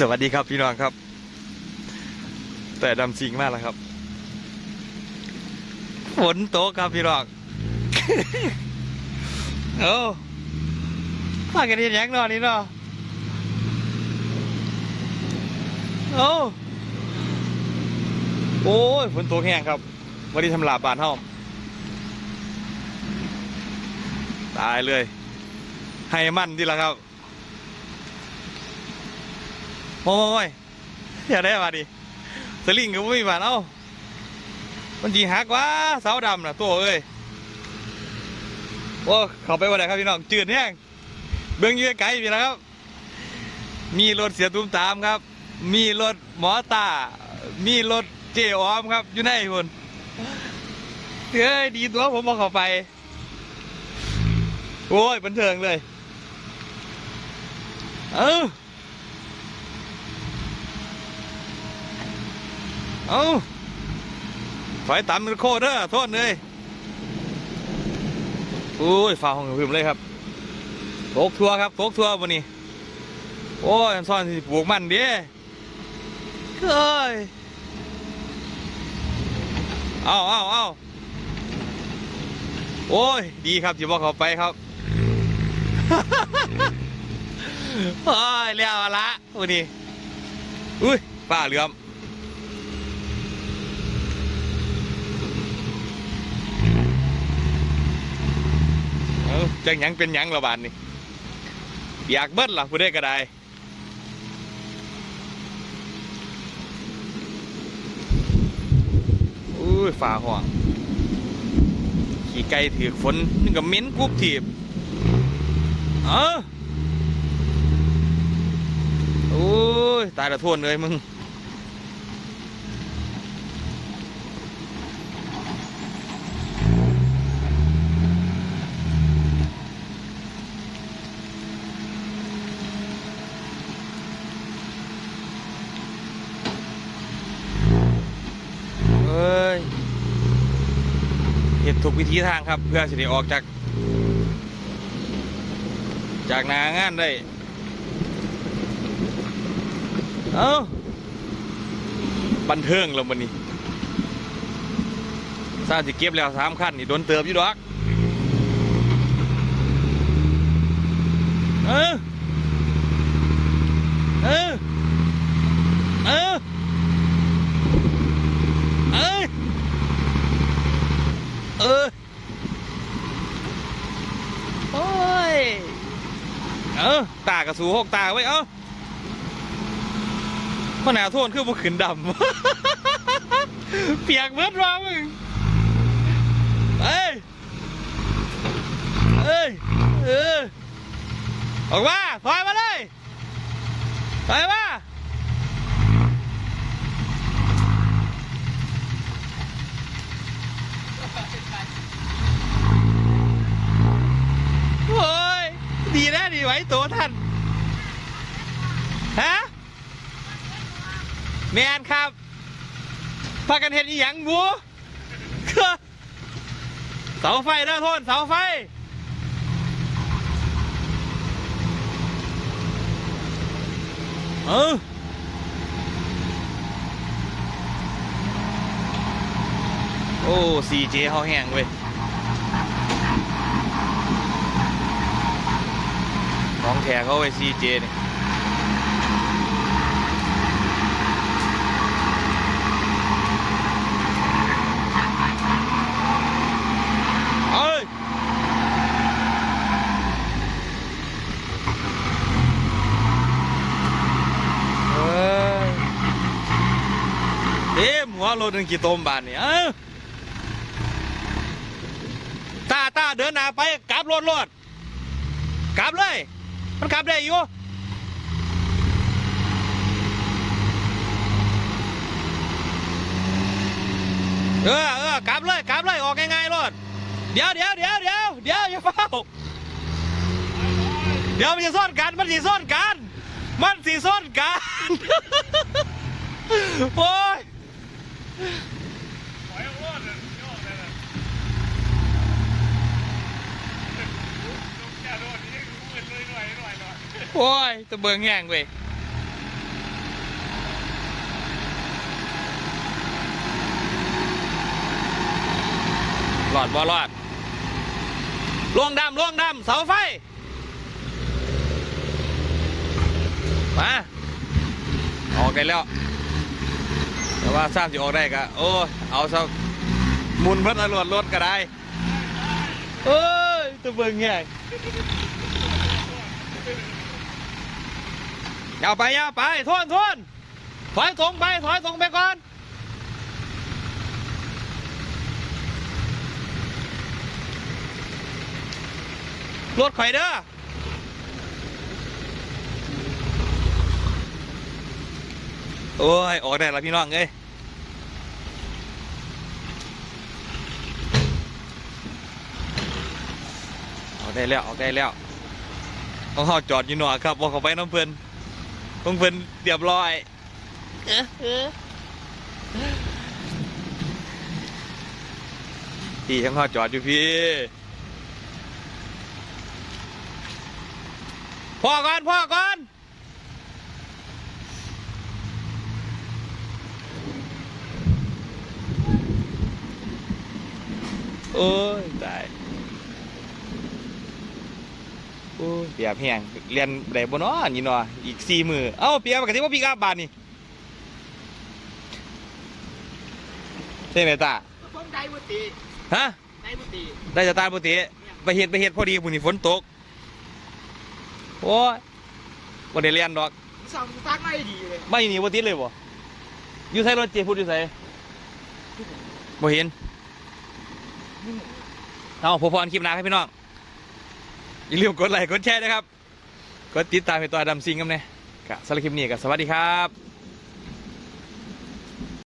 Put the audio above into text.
สวัสดีครับพี่น้องครับ แต่ดำจริงมากแล้วครับฝนตกครับพี่น้องโอ้มากันเห็นหยังนอนนี่เนาะโอ้โอ้ยฝนตกแห้งครับวันนี้ทำลาบานห้องตายเลย ให้มั่นดีละครับ โอ้ยอย่าได้มาดิสลิงก็ไม่มีบาเอ้ามันจีหักว่าเสาดำนะตัวเอ้ยโอ้เข้าไปวันไหนครับพี่น้องจืดแห้งเบื้องยืไกลพี่นะครับ มีรถเสียตุ้มตามครับ มีรถหมอตา มีรถเจออมครับ อยู่ในพูนเฮ้ยดีตัวผมบอกเข้าไป โอ้ยบันเทิงเลย เออ เอาถอยต่ำเป็นโคตรเด้อโทษเลยอุ้ยฟ้าห้องพิมเลยครับโตกทัวครับโตกทัววันนี้ โอ้ยซ่อนที่ปลูกมันเด้เฮ้ยเอาเอาเอาโอ้ย ดีครับที่บอกเขาไปครับโอ้ยเลี้ยวละวันนี้อุ้ยป้าเหลือม เอ้า จังหยังเป็นหยังละบาดนี่อยากเบิ้ลล่ะผู้ได้ก็ได้อุ้ยฝ่าห่วงขี่ไก่ถือฝนนี่ก็เหม้นกุบถีบเออโอ้ยตายละทวนเลยมึง เอ้ย เห็ดถูกวิธีทางครับ เพื่อสิได้ออกจาก จากหนางานได้ เอ้าบันเทิงแล้วมันนี่ทราบสิเก็บแล้วสามขั้นนี่โดนเติบอยู่ดอก เอออเออ เอ้ย เออ โอ้ย เออ ตา กระสูหกตาไว้เอ้าพนาโทษคือบุขึ้นดำ เปียกเบิดว่ามึงเอ้ย เอ้ย เออ ออกมาถอยมาเลยถอยมาโอ้ย ดีนะดีไว้ตัวท่าน ฮะ แมนครับพากันเห็นอีหยังบัวเสาไฟนะโทษเสาไฟ เออโอ้ซีเจเขาแห้งเว้ยของแท้เขาไว้ซีเจนี่เอ้ยเอ้ยเต็มหัว รถหนึ่งกี่ตมบานนี่เอ้าตาตาเดินหน้าไปกลับรถรถกลับเลย มันกลับได้อยู่เออเออกลับเลยกลับเลยออกง่ายๆรถเดี๋ยวเดี๋ยวเดี๋ยวเดี๋ยวเดี๋ยวอย่าเฝ้าเดี๋ยวมันจะซ่อนกันมันสีซ่อนกัน มันสีซ่อนกันโอ้ ตัวเบิงแห้งเว้ยรอดบ่รอดลวงดำลวงดำเสาไฟ มา ออกกันแล้ว แต่ว่าทราบจะออกได้กะโอ้ เอาซะมุนเพิ่นตำรวจรถก็ได้ เอ้ยตัวเบิงแห้ง อย่าไปอย่าไปทวนทวนถอยตรงไปถอยตรงไปก่อนรถข่เด้อโอ้ย ออกได้ล้วพี่น้องเอ้ยออกได้แล้ว ออกได้แล้วต้องเขาจอดอยู่หนอครับว่าเขาไปน้ำเพลิน ต้องเพลินเรียบร้อยพี่ยังเขาจอดอยู่พี่พ่อก่อนพ่อก่อนโอ้ยตาย โอ้ยเปียกแห้งเรียนได้บ่เนาะนี่เนาะอีกสี่มือเอ้าเปียกปกติว่าพี่กาบานนี่ใช่ไหมตาผมได้บุตรีฮะได้บุตรีได้จะตาปกติไปเฮ็ดไปเฮ็ดพอดีบุนี่ฝนตกโอ้ยบ่ได้เรียนดอกสองตักไม่ดีเลยไม่หนีบ่ติดเลยบ่อยู่ไสรถเจพูดอยู่ไสบ่เห็นเอาพอพรคลิปหน้าให้พี่น้อง อย่าลืมกดไลค์กดแชร์นะครับ กดติดตามให้ตัวดำซิงกันนะกะสำหรับคลิปนี้ก็สวัสดีครับ